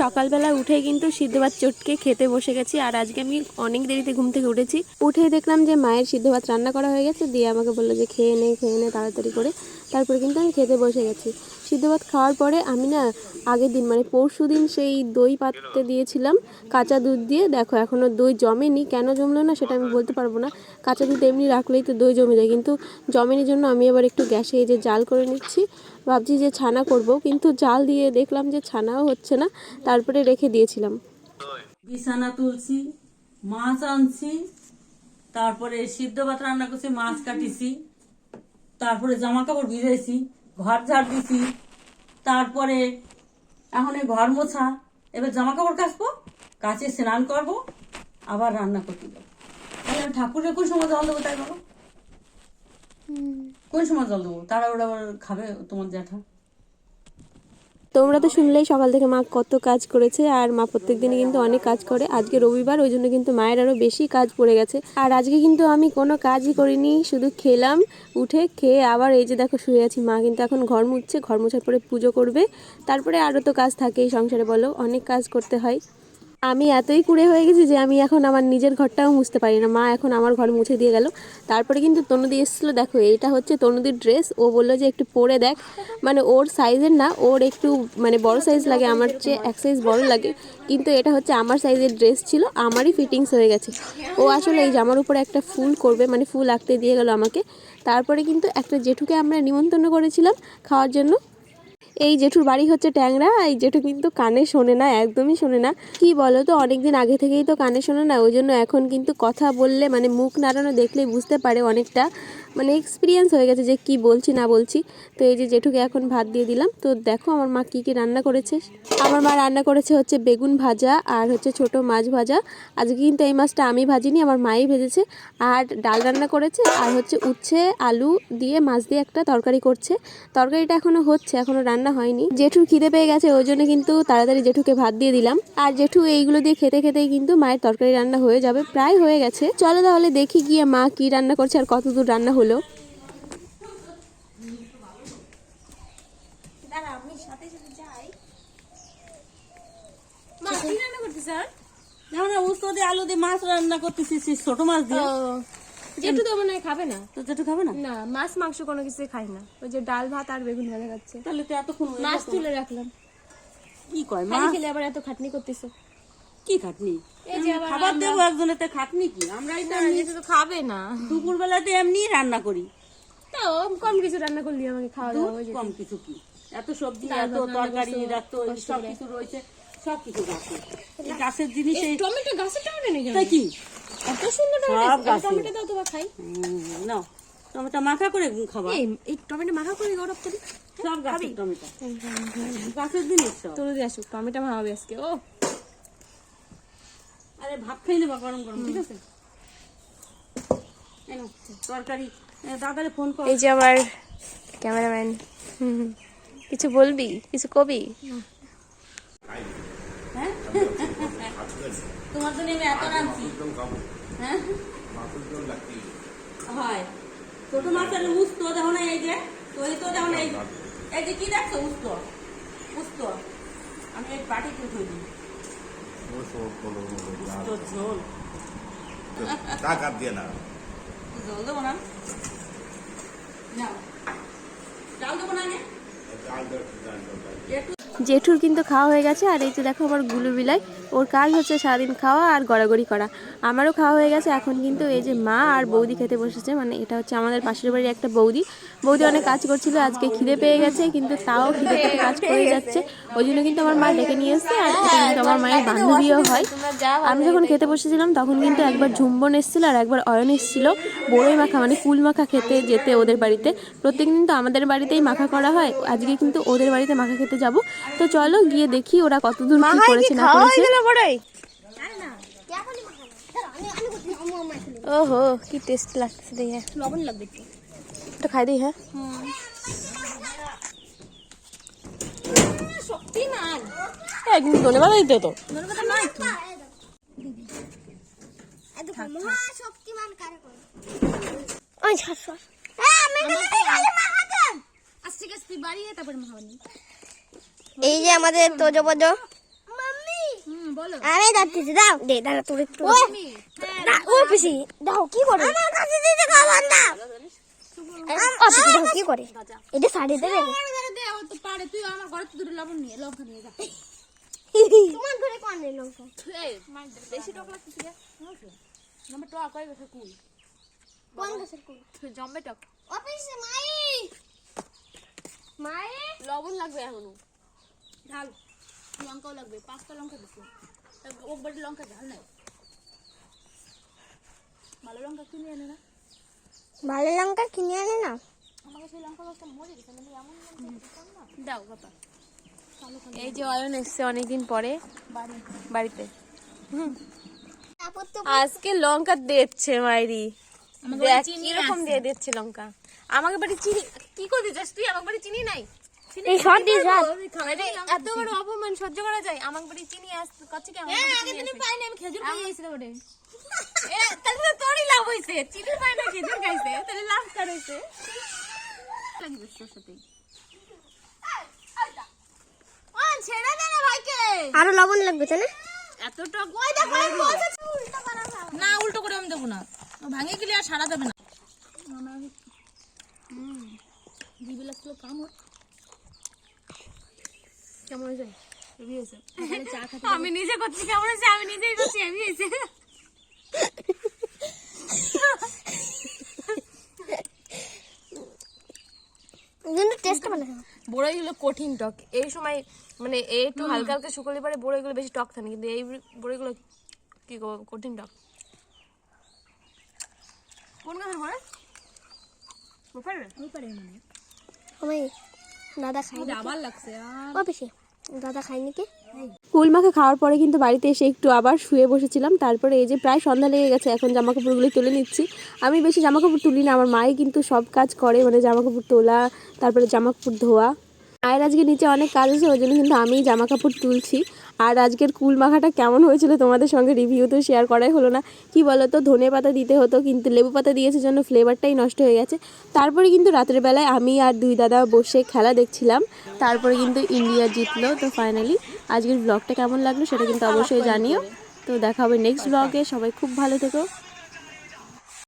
সকালবেলা উঠে কিন্তু সিদ্ধ ভাত চটকে খেতে বসে গেছি, আর আজকে আমি অনেক দেরিতে ঘুম থেকে উঠেছি। উঠে দেখলাম যে মায়ের সিদ্ধ ভাত রান্না করা হয়ে গেছে, দিয়ে আমাকে বলল যে খেয়ে নে খেয়ে নে, তাড়াতাড়ি করে। তারপরে কিন্তু আমি খেতে বসে গেছি। সিদ্ধ ভাত খাওয়ার পরে আমি না আগের দিন মানে পরশু দিন সেই দই পাততে দিয়েছিলাম, কাঁচা দুধ দিয়ে। দেখো এখনও দই জমেনি। কেন জমলো না সেটা আমি বলতে পারব না। কাঁচা দুধ এমনি রাখলেই তো দই জমে যায়। কিন্তু জমেনি জন্য আমি আবার একটু গ্যাসে এই যে জাল করে নিচ্ছি। ভাবছি যে ছানা করব, কিন্তু জাল দিয়ে দেখলাম যে ছানাও হচ্ছে না। তারপরে রেখে দিয়েছিলাম। বিছানা তুলছি, মাছ আনছি, তারপরে সিদ্ধ ভাত রান্না করছি, মাছ কাটিছি। তারপরে জামা কাপড় ভিজেছি ঘর ঝাড় দিছি তারপরে এখন এই ঘর মোছা। এবার জামা কাপড় কাচবো কাছে স্নান করব আবার রান্না করতে যাব। তাহলে আমি ঠাকুরের কোন সময় জল দেবো তাই বলো? কোন সময় জল দেবো? তারা ওরা খাবে তোমার জ্যাঠা। তোমরা তো শুনলেই সকাল থেকে মা কত কাজ করেছে, আর মা প্রত্যেক দিনই কিন্তু অনেক কাজ করে। আজকে রবিবার, ওই জন্য কিন্তু মায়ের আরও বেশি কাজ পড়ে গেছে। আর আজকে কিন্তু আমি কোনো কাজই করিনি, শুধু খেলাম, উঠে খেয়ে আবার এই যে দেখো শুয়ে আছি। মা কিন্তু এখন ঘর মুছছে, ঘর মোছার পরে পুজো করবে। তারপরে আরও তো কাজ থাকেই সংসারে বলো, অনেক কাজ করতে হয়। আমি এতই কুড়ে হয়ে গেছি যে আমি এখন আমার নিজের ঘরটাও মুছতে পারি না। মা এখন আমার ঘর মুছে দিয়ে গেল। তারপরে কিন্তু তনুদি এসেছিল, দেখো, এইটা হচ্ছে তনুদির ড্রেস ও বলল যে একটু পরে দেখ। মানে ওর সাইজের না, ওর একটু মানে বড় সাইজ লাগে, আমার চেয়ে এক সাইজ বড় লাগে। কিন্তু এটা হচ্ছে আমার সাইজের ড্রেস ছিল, আমারই ফিটিংস হয়ে গেছে। ও আসলে এই জামার উপরে একটা ফুল করবে মানে ফুল আঁকতে দিয়ে গেল আমাকে। তারপরে কিন্তু একটা জেঠুকে আমরা নিমন্ত্রণ করেছিলাম খাওয়ার জন্য। এই জেঠুর বাড়ি হচ্ছে ট্যাংরা, এই জেঠু কিন্তু কানে শোনে না, একদমই শোনে না। কি বলো তো অনেকদিন আগে থেকেই তো কানে শোনে না, ওই জন্য এখন কিন্তু কথা বললে মানে মুখ নাড়ানো দেখলেই বুঝতে পারে অনেকটা। মানে এক্সপিরিয়েন্স হয়ে গেছে যে কি বলছি, না বলছি। তো এই যে জেঠুকে এখন ভাত দিয়ে দিলাম। তো দেখো আমার মা কি কি রান্না করেছে। আমার মা রান্না করেছে হচ্ছে বেগুন ভাজা আর হচ্ছে ছোট মাছ ভাজা। আজকে কিন্তু এই মাছটা আমি ভাজিনি, আমার মাই ভেজেছে। আর ডাল রান্না করেছে আর হচ্ছে উচ্ছে, আলু দিয়ে মাছ দিয়ে একটা তরকারি করছে। তরকারিটা এখনও হচ্ছে এখনও রান্না হয়নি। জেঠুর খিদে পেয়ে গেছে, ওই জন্য কিন্তু তাড়াতাড়ি জেঠুকে ভাত দিয়ে দিলাম। আর জেঠু এইগুলো দিয়ে খেতে খেতেই কিন্তু মায়ের তরকারি রান্না হয়ে যাবে, প্রায় হয়ে গেছে। চলো তাহলে দেখি গিয়ে মা কি রান্না করছে আর কত দূর রান্না হলো। যেমন উস্ত দিয়ে আলু দিয়ে মাছ রান্না করতেছি ছোট মাছ দিয়ে। জেঠু তো মনে হয় খাবে না? তো খাবে না? না মাছ মাংস কোনো কিছু খাই না। ওই যে ডাল ভাত আর বেগুন ভাজা খাচ্ছে। তাহলে তো এতক্ষণ মাছ তুলে রাখলাম। কি কয় মাছ খেলে আবার এত খাটনি করতেছো। কি খাটনি? খাবার দেবো একজনেতে খাটনি কি? আমরাই তো খাবে না। দুপুর বেলাতে এমনি রান্না করি। তো কম কিছু রান্না করলি আমাকে খাওয়া দাওয়া কম কিছু কি? এত সবজি এত তরকারি রাখতো সব কিছু রয়েছে সব কিছু এই গাছের জিনিস এই টমেটো গাছের টমেটো নেই তাই কি? এত সুন্দর টমেটো। টমেটো দাও তোমার খাই। নাও। টমেটো মাখা করে খাবার এই এই টমেটো মাখা করে গরম করি। সব গাছের টমেটো। গাছের জিনিস তোর আসুক টমেটো মাখাবে আজকে ও। আরে ভাত খাই নেবা গরম গরম ঠিক আছে? তরকারি। দাদারে ফোন কর। এই যে আমার ক্যামেরাম্যান। কিছু বলবি? কিছু কবি? হ্যাঁ? তোমার জন্য আমি এত রাঁধছি। হ্যাঁ? হয়। ছোট মাছের উস্তো দেখো না এই যে তৈরি তো দেখো না এই এই যে কি দেখছ? উস্তো। উস্তো। আমি এই বাটিতে দিই। জেঠুর কিন্তু খাওয়া হয়ে গেছে, আর এই যে দেখো আমার গুলু বিলাই, ওর কাজ হচ্ছে সারাদিন খাওয়া আর গড়াগড়ি করা। আমারও খাওয়া হয়ে গেছে, এখন কিন্তু এই যে মা আর বৌদি খেতে বসেছে মানে এটা হচ্ছে আমাদের পাশের বাড়ির একটা বৌদি। বৌদি অনেক কাজ করছিল, আজকে খিদে পেয়ে গেছে, কিন্তু তাও খিদে কাজ করে যাচ্ছে। ওই জন্য কিন্তু আমার মা ডেকে নিয়ে এসছে আর এটা কিন্তু আমার মায়ের বান্ধবীও হয়। আমি যখন খেতে বসেছিলাম তখন কিন্তু একবার ঝুম্বন এসেছিল আর একবার অয়ন এসেছিল। বড়ই মাখা মানে ফুল মাখা খেতে যেতে ওদের বাড়িতে। প্রত্যেকদিন তো আমাদের বাড়িতেই মাখা করা হয় আজকে কিন্তু ওদের বাড়িতে মাখা খেতে যাব। তো চলো গিয়ে দেখি ওরা কতদূর কি করেছে না করেছে। ওহো কি টেস্ট লাগছে দেখে। লবণ লাগবে একটু। খাই দিই হ্যাঁ একদিন ধনে পাতা দিতে তো মহাশক্তিমান কারে করে ওই ছাড় ছাড়। হ্যাঁ আমি খালি মাহাতাম আস্তে আস্তে বাড়িয়ে তারপরে মাহাবানি এই যে আমাদের তোজো বজো। মা আমি যাচ্ছি দাও। দে দাঁড়া তোর একটু ও পিসি দাও কি করে? আমার কাছে দিতে খাবার দাও ও পিসি দাও কি করে? এটা সাড়ে দেবে? তোমার ঘরে কোন রে লঙ্কা কোন গাছের কুল? জম্বে টক। অফিসে মাই মাই লবণ লাগবে এখনও। ঝাল লঙ্কাও লাগবে পাঁচটা লঙ্কা ও বাড়ির লঙ্কা ঝাল নাই। ভালো লঙ্কা কিনে আনে না? ভালো লঙ্কা কিনে আনে না? আমাকে সেই লঙ্কা গাছটা মরে গেছে আমি এমন দাও বাবা। এই যে অয়ন এসছে অনেকদিন পরে বাড়িতে। আজকে লঙ্কা দিচ্ছে মাইরি। কীরকম দিয়ে দিচ্ছে লঙ্কা? আমাকে বাড়ি চিনি কি করতে চাস তুই? আমার বাড়ি চিনি নাই? এত বড় অপমান সহ্য করা যায়। আমার বাড়ি চিনি কি? পাইনি আমি খেজুর খাই ওটা তাহলে তোরই লাভ হয়েছে চিনি পায় না খেজুর খাইছে। তাহলে লাভ কার হয়েছে লাগবে তোর সাথেই ছেড়ে দে না ভাইকে আরও লবণ লাগবে তাই না? এত টক না উল্টো করে আমি দেবো না। ভাঙে গেলে আর সারা দেবে না। কেমন হয়েছে? আমি নিজে করছি কেমন হয়েছে? আমি নিজেই করছি আমি হয়েছে। টেস্ট ভালো বড়ইগুলো কঠিন টক। এই সময় মানে একটু হালকা হালকা শুকলে পারে বড়াইগুলো বেশি টক থাকে কিন্তু এই বড়াইগুলো কি কঠিন টক। কোন গাছের বড় মানে। আমি দাদা খাই দাদা খাইনি কি? কুল মাখা খাওয়ার পরে কিন্তু বাড়িতে এসে একটু আবার শুয়ে বসেছিলাম। তারপরে এই যে প্রায় সন্ধ্যা লেগে গেছে, এখন জামা কাপড়গুলো তুলে নিচ্ছি। আমি বেশি জামা কাপড় তুলি না, আমার মাই কিন্তু সব কাজ করে মানে জামা কাপড় তোলা, তারপরে জামা কাপড় ধোয়া। মায়ের আজকে নিচে অনেক কাজ আছে, ওই জন্য কিন্তু আমি জামা কাপড় তুলছি। আর আজকের কুল মাখাটা কেমন হয়েছিল তোমাদের সঙ্গে রিভিউ তো শেয়ার করাই হলো না। কি বলো তো ধনে পাতা দিতে হতো, কিন্তু লেবু পাতা দিয়েছে জন্য ফ্লেভারটাই নষ্ট হয়ে গেছে। তারপরে কিন্তু রাতের বেলায় আমি আর দুই দাদা বসে খেলা দেখছিলাম। তারপরে কিন্তু ইন্ডিয়া জিতলো তো ফাইনালি আজকের ব্লগটা কেমন লাগল সেটা কিন্তু অবশ্যই জানিও। তো দেখা হবে নেক্সট ব্লগে সবাই খুব ভালো থেকো।